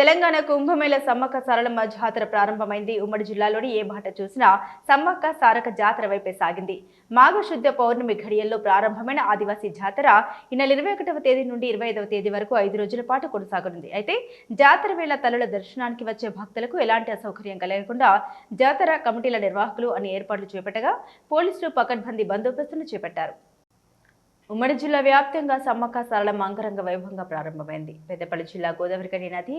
తెలంగాణ కుంభమేళ సమ్మక్క సారలమ్మ జాతర ప్రారంభమైంది. ఉమ్మడి జిల్లాలోని ఏ బాట చూసినా సమ్మక్క సారక జాతర వైపే సాగింది. మాఘశుద్ధ పౌర్ణమి ఘడియల్లో ప్రారంభమైన ఆదివాసీ జాతర ఈ నెల ఇరవై ఒకటవ తేదీ నుండి ఇరవై ఐదవ తేదీ వరకు ఐదు రోజుల పాటు కొనసాగనుంది. అయితే జాతర వేళ తల్లుల దర్శనానికి వచ్చే భక్తులకు ఎలాంటి అసౌకర్యం కలగకుండా జాతర కమిటీల నిర్వాహకులు అన్ని ఏర్పాట్లు చేపట్టగా పోలీసులు పకడ్బందీ బందోబస్తును చేపట్టారు. ఉమ్మడి జిల్లా వ్యాప్తంగా సమ్మక్క సరళ అంగరంగ వైభవంగా ప్రారంభమైంది. పెద్దపల్లి జిల్లా గోదావరికని నది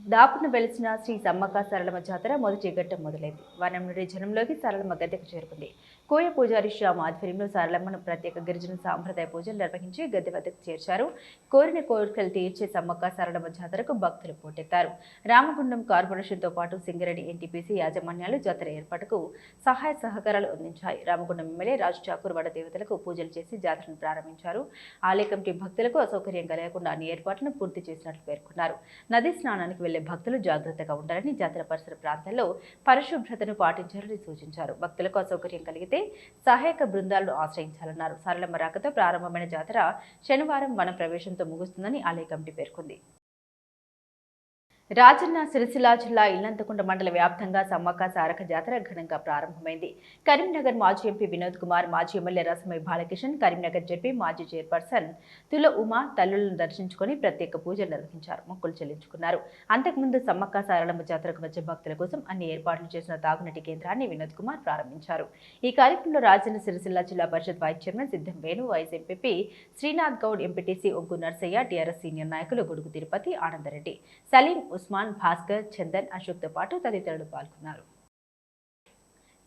దాపున వెలిసిన శ్రీ సమ్మక్క సరళమ్మ జాతర మొదటి ఘట్టం మొదలైంది. వనం నుండి జనంలోకి సరళమ్మ గద్దెకు చేరుకుంది. కోయ పూజారి శ్యామ ఆధ్వర్యంలో సరళమ్మను ప్రత్యేక గిరిజన సాంప్రదాయ పూజలు నిర్వహించి గద్దె వద్దకు చేర్చారు. కోరిన కోరికలు తీర్చే సమ్మక్క సరళమ్మ జాతరకు భక్తులు పోటెత్తారు. రామగుండం కార్పొరేషన్తో పాటు సింగరేణి ఎన్టీపీసీ యాజమాన్యాలు జాతర ఏర్పాటుకు సహాయ సహకారాలు అందించాయి. రామగుండం ఎమ్మెల్యే రాజు ఠాకూర్ వడ దేవతలకు పూజలు చేసి జాతరను ప్రారంభించారు. ఆలయ కమిటీ భక్తులకు అసౌకర్యం కలగకుండా అన్ని ఏర్పాట్లను పూర్తి చేసినట్లు పేర్కొన్నారు. నదీ స్నానానికి వెళ్ళే భక్తులు జాగ్రత్తగా ఉండాలని జాతర పరిసర ప్రాంతాల్లో పరిశుభ్రతను పాటించాలని సూచించారు. భక్తులకు అసౌకర్యం కలిగితే సహాయక బృందాలను ఆశ్రయించాలన్నారు. సరళమ్మ రాకతో ప్రారంభమైన జాతర శనివారం వన ప్రవేశంతో ముగుస్తుందని ఆలయ కమిటీ పేర్కొంది. రాజన్న సిరిసిల్ల జిల్లా ఇల్లంతకుంట మండల వ్యాప్తంగా సమ్మక్క సారక జాతర ఘనంగా ప్రారంభమైంది. కరీంనగర్ మాజీ ఎంపీ వినోద్ కుమార్ మాజీ ఎమ్మెల్యే రసమై బాలకిషన్ కరీంనగర్ జడ్పీ మాజీ చైర్పర్సన్ తుల ఉమా తల్లులను దర్శించుకొని ప్రత్యేక పూజలు నిర్వహించారు. మొక్కులు చెల్లించుకున్నారు. అంతకుముందు సమ్మక్క సారలమ్మ జాతరకు వచ్చే భక్తుల కోసం అన్ని ఏర్పాట్లు చేసిన తాగునీటి కేంద్రాన్ని వినోద్ కుమార్ ప్రారంభించారు. ఈ కార్యక్రమంలో రాజన్న సిరిసిల్ల జిల్లా Parishad vice chairman Siddam Venu vice MPP Srinath Goud MPTC Oggu Narsaiah TRS senior నాయకులు గొడుగు తిరుపతి ఆనందరెడ్డి సలీం ఉస్మాన్ భాస్కర్ చందన్ అశోక్తో పాటు తదితరులు పాల్గొన్నారు.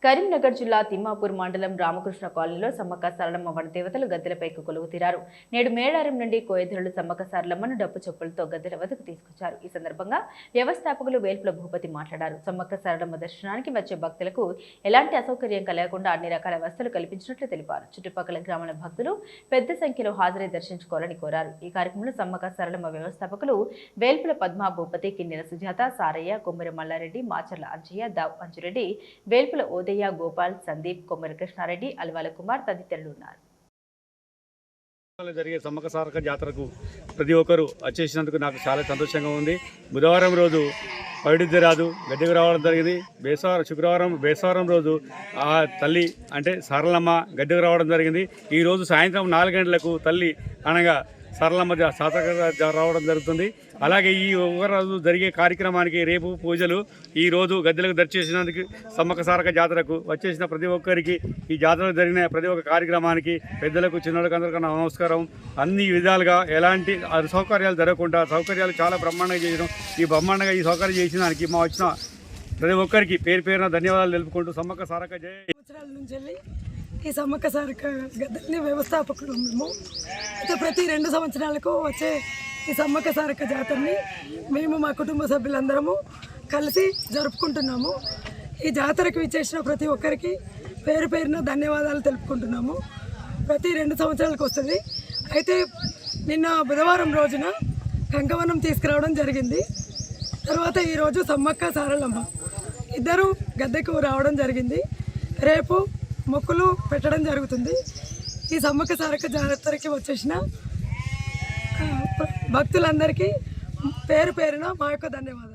కరీంనగర్ జిల్లా తిమ్మాపూర్ మండలం రామకృష్ణ కాలనీలో సమ్మక్క సరళమ్మ వనదేవతలు గద్దెలపైకి కొలువు తీరారు నేడు మేడారం నుండి కోయధరులు సమ్మక్క సరళమ్మను డప్పు చెప్పులతో గద్దెల వద్దకు తీసుకొచ్చారు. ఈ సందర్భంగా వ్యవస్థాపకులు వేల్పుల భూపతి మాట్లాడారు. సమ్మక్క సరళమ్మ దర్శనానికి వచ్చే భక్తులకు ఎలాంటి అసౌకర్యం కలగకుండా అన్ని రకాల వసతులు కల్పించినట్లు తెలిపారు. చుట్టుపక్కల గ్రామాల భక్తులు పెద్ద సంఖ్యలో హాజరై దర్శించుకోవాలని కోరారు. ఈ కార్యక్రమంలో సమ్మక్క సరళమ్మ వ్యవస్థాపకులు వేల్పుల పద్మా భూపతి కిన్నెర సుజాత సారయ్య కొమ్మరి మల్లారెడ్డి మాచర్ల అంజయ్య దావ్ అంజురెడ్డి వేల్పుల ఓదయ్య గోపాల్ సందీప్ కొమ్మెర కృష్ణారెడ్డి అల్వాల కుమార్ తదితరులు ఉన్నారు. జరిగే సమ్మక సారక జాతరకు ప్రతి ఒక్కరూ వచ్చేసినందుకు నాకు చాలా సంతోషంగా ఉంది. బుధవారం రోజు పైడిద్దరాదు గడ్డకు రావడం జరిగింది. బేసవారం శుక్రవారం బేసవారం రోజు ఆ తల్లి అంటే సరళమ్మ గడ్డకు రావడం జరిగింది. ఈరోజు సాయంత్రం నాలుగు గంటలకు తల్లి అనగా సరళమ్మ జా- రావడం జరుగుతుంది. అలాగే ఈ ఒక రోజు జరిగే కార్యక్రమానికి రేపు పూజలు ఈ రోజు గద్దెలకు దర్శించినందుకు సమ్మక సారక జాతరకు వచ్చేసిన ప్రతి ఒక్కరికి ఈ జాతరలో జరిగిన ప్రతి ఒక్క కార్యక్రమానికి పెద్దలకు చిన్నలకు అందరికీ నమస్కారం. అన్ని విధాలుగా ఎలాంటి సౌకర్యాలు జరగకుండా సౌకర్యాలు చాలా బ్రహ్మాండంగా చేయడం ఈ బ్రహ్మాండంగా ఈ సౌకర్యం చేసిన దానికి మా వచ్చిన ప్రతి ఒక్కరికి పేరు పేరున ధన్యవాదాలు తెలుపుకుంటూ సమ్మక్క సారక జయ సంవత్సరాల నుంచి ఈ సమ్మక్క సారక గద్దల్ని వ్యవస్థాపకులు మేము. అయితే ప్రతి రెండు సంవత్సరాలకు వచ్చే ఈ సమ్మక్క సారక్క జాతరని మేము మా కుటుంబ సభ్యులందరము కలిసి జరుపుకుంటున్నాము. ఈ జాతరకు విచ్చేసిన ప్రతి ఒక్కరికి పేరు పేరున ధన్యవాదాలు తెలుపుకుంటున్నాము. ప్రతి రెండు సంవత్సరాలకు వస్తుంది. అయితే నిన్న బుధవారం రోజున కంకవనం తీసుకురావడం జరిగింది. తర్వాత ఈరోజు సమ్మక్క సారలమ్మ ఇద్దరు గద్దెకు రావడం జరిగింది. రేపు మొక్కులు పెట్టడం జరుగుతుంది. ఈ సమ్మక సారక్క జాతరకి వచ్చేసిన భక్తులందరికీ పేరు పేరున మా యొక్క ధన్యవాదాలు.